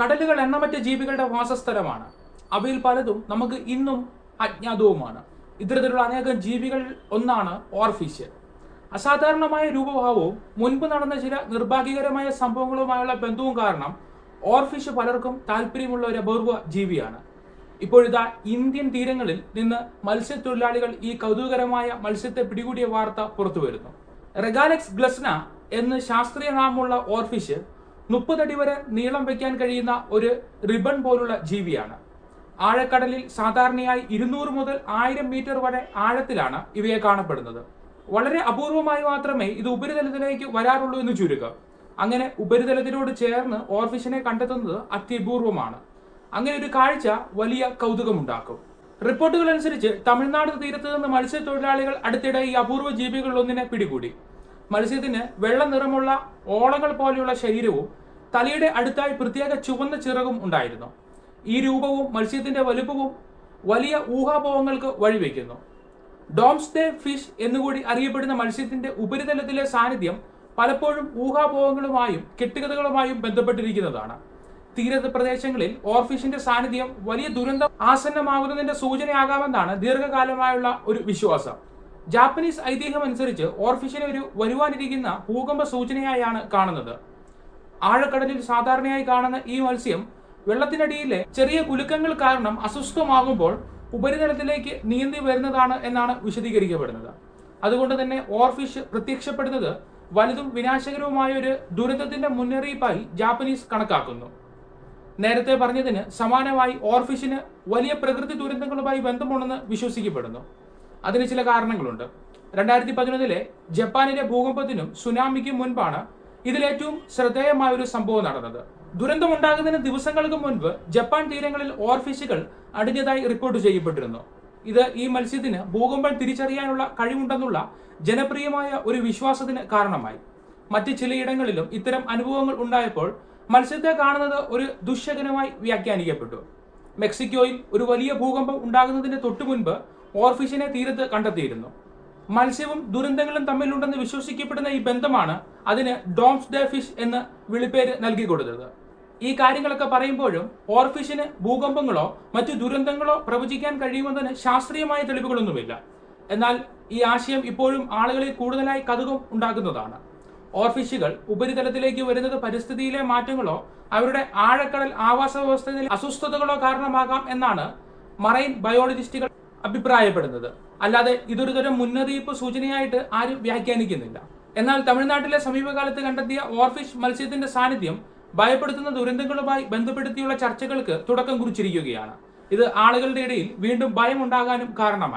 കടലുകൾ എണ്ണമറ്റ ജീവികളുടെ വാസസ്ഥലമാണ്. അവയിൽ പലതും നമുക്ക് ഇന്നും അജ്ഞാതവുമാണ്. ഇത്തരത്തിലുള്ള അനേകം ജീവികൾ ഒന്നാണ് ഓർഫിഷ് അസാധാരണമായ രൂപഭാവവും മുൻപ് നടന്ന ചില നിർഭാഗ്യകരമായ സംഭവങ്ങളുമായുള്ള ബന്ധവും കാരണം ഓർഫിഷ് പലർക്കും താല്പര്യമുള്ള ഒരു അപൂർവ ജീവിയാണ്. ഇപ്പോഴിതാ ഇന്ത്യൻ തീരങ്ങളിൽ നിന്ന് മത്സ്യത്തൊഴിലാളികൾ ഈ കൗതുകരമായ മത്സ്യത്തെ പിടികൂടിയ വാർത്ത പുറത്തു വരുന്നു റെഗാലക്സ് ഗ്ലസ്ന എന്ന് ശാസ്ത്രീയ നാമമുള്ള ഓർഫിഷ് മുപ്പതടി വരെ നീളം വയ്ക്കാൻ കഴിയുന്ന ഒരു റിബൺ പോലുള്ള ജീവിയാണ്. ആഴക്കടലിൽ സാധാരണയായി ഇരുന്നൂറ് മുതൽ ആയിരം മീറ്റർ വരെ ആഴത്തിലാണ് ഇവയെ കാണപ്പെടുന്നത്. വളരെ അപൂർവമായി മാത്രമേ ഇത് ഉപരിതലത്തിലേക്ക് വരാറുള്ളൂ എന്ന് ചുരുക്കം. അങ്ങനെ ഉപരിതലത്തിനോട് ചേർന്ന് ഓർഫിഷിനെ കണ്ടെത്തുന്നത് അത്യപൂർവമാണ്. അങ്ങനെ ഒരു കാഴ്ച വലിയ കൗതുകമുണ്ടാക്കും. റിപ്പോർട്ടുകൾ അനുസരിച്ച് തമിഴ്നാട് തീരത്ത് നിന്ന് മത്സ്യത്തൊഴിലാളികൾ അടുത്തിടെ ഈ അപൂർവ ജീവികളിലൊന്നിനെ പിടികൂടി. മത്സ്യത്തിന് വെള്ളനിറമുള്ള ഓളങ്ങൾ പോലെയുള്ള ശരീരവും തലയുടെ അടുത്തായി പ്രത്യേക ചുവന്ന ചിറകും ഉണ്ടായിരുന്നു. ഈ രൂപവും മത്സ്യത്തിന്റെ വലുപ്പവും വലിയ ഊഹാപോഹങ്ങൾക്ക് വഴിവെക്കുന്നു. ഡോംസ്ഡേ ഫിഷ് എന്നുകൂടി അറിയപ്പെടുന്ന മത്സ്യത്തിന്റെ ഉപരിതലത്തിലെ സാന്നിധ്യം പലപ്പോഴും ഊഹാപോഹങ്ങളുമായും കെട്ടുകഥകളുമായും ബന്ധപ്പെട്ടിരിക്കുന്നതാണ്. തീരപ്രദേശങ്ങളിൽ ഓർഫിഷിന്റെ സാന്നിധ്യം വലിയ ദുരന്തം ആസന്നമാകുന്നതിന്റെ സൂചനയാകാമെന്നാണ് ദീർഘകാലമായുള്ള ഒരു വിശ്വാസം. ജാപ്പനീസ് ഐതിഹ്യം അനുസരിച്ച് ഓർഫിഷിനെ ഒരു വരുവാനിരിക്കുന്ന ഭൂകമ്പ സൂചനയായാണ് കാണുന്നത്. ആഴക്കടലിൽ സാധാരണയായി കാണുന്ന ഈ മത്സ്യം വെള്ളത്തിനടിയിലെ ചെറിയ കുലുക്കങ്ങൾ കാരണം അസ്വസ്ഥമാകുമ്പോൾ ഉപരിതലത്തിലേക്ക് നീന്തി വരുന്നതാണ് എന്നാണ് വിശദീകരിക്കപ്പെടുന്നത്. അതുകൊണ്ട് തന്നെ ഓർഫിഷ് പ്രത്യക്ഷപ്പെടുന്നത് വലുതും വിനാശകരവുമായ ഒരു ദുരന്തത്തിന്റെ മുന്നറിയിപ്പായി ജാപ്പനീസ് കണക്കാക്കുന്നു. നേരത്തെ പറഞ്ഞതിന് സമാനമായി ഓർഫിഷിന് വലിയ പ്രകൃതി ദുരന്തങ്ങളുമായി ബന്ധമുണ്ടെന്ന് വിശ്വസിക്കപ്പെടുന്നു. അതിന് ചില കാരണങ്ങളുണ്ട്. രണ്ടായിരത്തി പതിനൊന്നിലെ ജപ്പാനിലെ ഭൂകമ്പത്തിനും സുനാമിക്കും മുൻപാണ് ഇതിലേറ്റവും ശ്രദ്ധേയമായ ഒരു സംഭവം നടന്നത്. ദുരന്തമുണ്ടാകുന്നതിന് ദിവസങ്ങൾക്ക് മുൻപ് ജപ്പാൻ തീരങ്ങളിൽ ഓർഫിഷുകൾ അടിഞ്ഞതായി റിപ്പോർട്ട് ചെയ്യപ്പെട്ടിരുന്നു. ഇത് ഈ മത്സ്യത്തിന് ഭൂകമ്പം തിരിച്ചറിയാനുള്ള കഴിവുണ്ടെന്നുള്ള ജനപ്രിയമായ ഒരു വിശ്വാസത്തിന് കാരണമായി. മറ്റ് ചിലയിടങ്ങളിലും ഇത്തരം അനുഭവങ്ങൾ ഉണ്ടായപ്പോൾ മത്സ്യത്തെ കാണുന്നത് ഒരു ദുശകനമായി വ്യാഖ്യാനിക്കപ്പെട്ടു. മെക്സിക്കോയിൽ ഒരു വലിയ ഭൂകമ്പം ഉണ്ടാകുന്നതിന് തൊട്ടു മുൻപ് ഓർഫിഷിനെ തീരത്ത് കണ്ടെത്തിയിരുന്നു. മത്സ്യവും ദുരന്തങ്ങളും തമ്മിലുണ്ടെന്ന് വിശ്വസിക്കപ്പെടുന്ന ഈ ബന്ധമാണ് അതിന് ഡോംസ് ഡേ ഫിഷ് എന്ന് വിളിപ്പേര് നൽകി കൊടുത്തത് ഈ കാര്യങ്ങളൊക്കെ പറയുമ്പോഴും ഓർഫിഷിന് ഭൂകമ്പങ്ങളോ മറ്റു ദുരന്തങ്ങളോ പ്രവചിക്കാൻ കഴിയുമെന്നതിന് ശാസ്ത്രീയമായ തെളിവുകളൊന്നുമില്ല. എന്നാൽ ഈ ആശയം ഇപ്പോഴും ആളുകളിൽ കൂടുതലായി കതുകം ഉണ്ടാക്കുന്നതാണ്. ഓർഫിഷുകൾ ഉപരിതലത്തിലേക്ക് വരുന്നത് പരിസ്ഥിതിയിലെ മാറ്റങ്ങളോ അവരുടെ ആഴക്കടൽ ആവാസ വ്യവസ്ഥയിലെ അസ്വസ്ഥതകളോ കാരണമാകാം എന്നാണ് മറൈൻ ബയോളജിസ്റ്റുകൾ അഭിപ്രായപ്പെടുന്നത്. അല്ലാതെ ഇതൊരു തരം മുന്നറിയിപ്പ് സൂചനയായിട്ട് ആരും വ്യാഖ്യാനിക്കുന്നില്ല. എന്നാൽ തമിഴ്നാട്ടിലെ സമീപകാലത്ത് കണ്ടെത്തിയ ഓർഫിഷ് മത്സ്യത്തിന്റെ സാന്നിധ്യം ഭയപ്പെടുത്തുന്ന ദുരന്തങ്ങളുമായി ബന്ധപ്പെടുത്തിയുള്ള ചർച്ചകൾക്ക് തുടക്കം കുറിച്ചിരിക്കുകയാണ്. ഇത് ആളുകളുടെ ഇടയിൽ വീണ്ടും ഭയം ഉണ്ടാകാനും കാരണമായി.